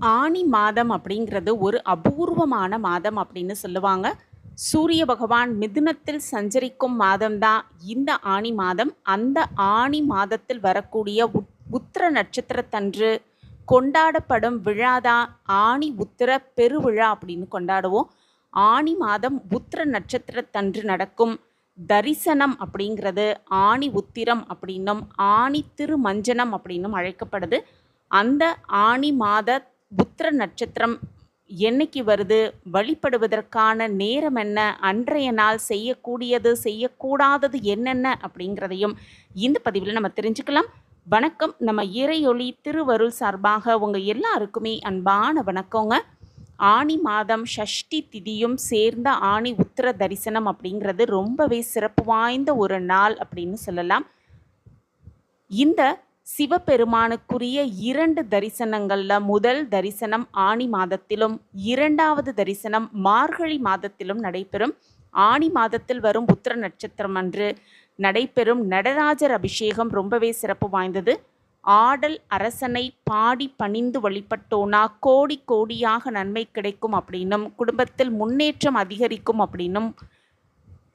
ஆனி மாதம் அப்படிங்கிறது ஒரு அபூர்வமான மாதம் அப்படின்னு சொல்லுவாங்க. சூரிய பகவான் மிதுனத்தில் சஞ்சரிக்கும் மாதம்தான் இந்த ஆனி மாதம். அந்த ஆனி மாதத்தில் வரக்கூடிய உத் உத்திர நட்சத்திரத்தன்று கொண்டாடப்படும் விழாதான் ஆனி உத்திர பெருவிழா அப்படின்னு கொண்டாடுவோம். ஆனி மாதம் உத்திர நட்சத்திரத்தன்று நடக்கும். தரிசனம் அப்படிங்கிறது ஆனி உத்திரம் அப்படின்னும் ஆணி திருமஞ்சனம் அப்படின்னும் அழைக்கப்படுது. அந்த ஆனி மாத புத்திர நட்சத்திரம் என்னைக்கு வருது? வழிபடுவதற்கான நேரம் என்ன? அன்றைய நாள் செய்யக்கூடியது செய்யக்கூடாதது என்னென்ன? அப்படிங்கிறதையும் இந்த பதிவில் நம்ம தெரிஞ்சுக்கலாம். வணக்கம். நம்ம இறையொளி திருவருள் சார்பாக உங்கள் எல்லாருக்குமே அன்பான வணக்கங்க. ஆனி மாதம் ஷஷ்டி திதியும் சேர்ந்த ஆனி உத்திர தரிசனம் அப்படிங்கிறது ரொம்பவே சிறப்பு வாய்ந்த ஒரு நாள் அப்படின்னு சொல்லலாம். இந்த சிவபெருமானுக்குரிய இரண்டு தரிசனங்களில் முதல் தரிசனம் ஆனி மாதத்திலும் இரண்டாவது தரிசனம் மார்கழி மாதத்திலும் நடைபெறும். ஆனி மாதத்தில் வரும் புத்திர நட்சத்திரம் அன்று நடைபெறும். நடராஜர் அபிஷேகம் ரொம்பவே சிறப்பு வாய்ந்தது. ஆடல் அரசனை பாடி பணிந்து வழிபட்டோனா கோடி கோடியாக நன்மை கிடைக்கும் அப்படின்னும் குடும்பத்தில் முன்னேற்றம் அதிகரிக்கும் அப்படின்னும்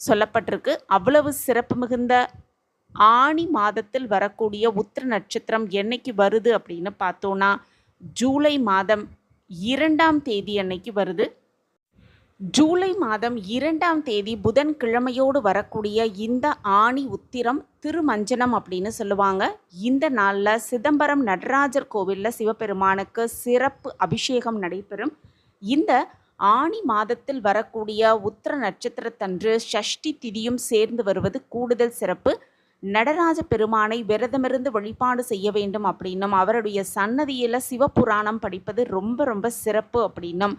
சொல்லப்பட்டிருக்கு. அவ்வளவு சிறப்பு மிகுந்த ஆனி மாதத்தில் வரக்கூடிய உத்திர நட்சத்திரம் என்னைக்கு வருது அப்படின்னு பார்த்தோன்னா ஜூலை மாதம் இரண்டாம் தேதி அன்னைக்கு வருது. ஜூலை மாதம் இரண்டாம் தேதி புதன்கிழமையோடு வரக்கூடிய இந்த ஆணி உத்திரம் திருமஞ்சனம் அப்படின்னு சொல்லுவாங்க. இந்த நாளில் சிதம்பரம் நடராஜர் கோவிலில் சிவபெருமானுக்கு சிறப்பு அபிஷேகம் நடைபெறும். இந்த ஆணி மாதத்தில் வரக்கூடிய உத்திர நட்சத்திரத்தன்று ஷஷ்டி திதியும் சேர்ந்து வருவது கூடுதல் சிறப்பு. நடராஜ பெருமானை விரதமிருந்து வழிபாடு செய்ய வேண்டும் அப்படின்னும் அவருடைய சன்னதியில் சிவபுராணம் படிப்பது ரொம்ப ரொம்ப சிறப்பு அப்படின்னும்.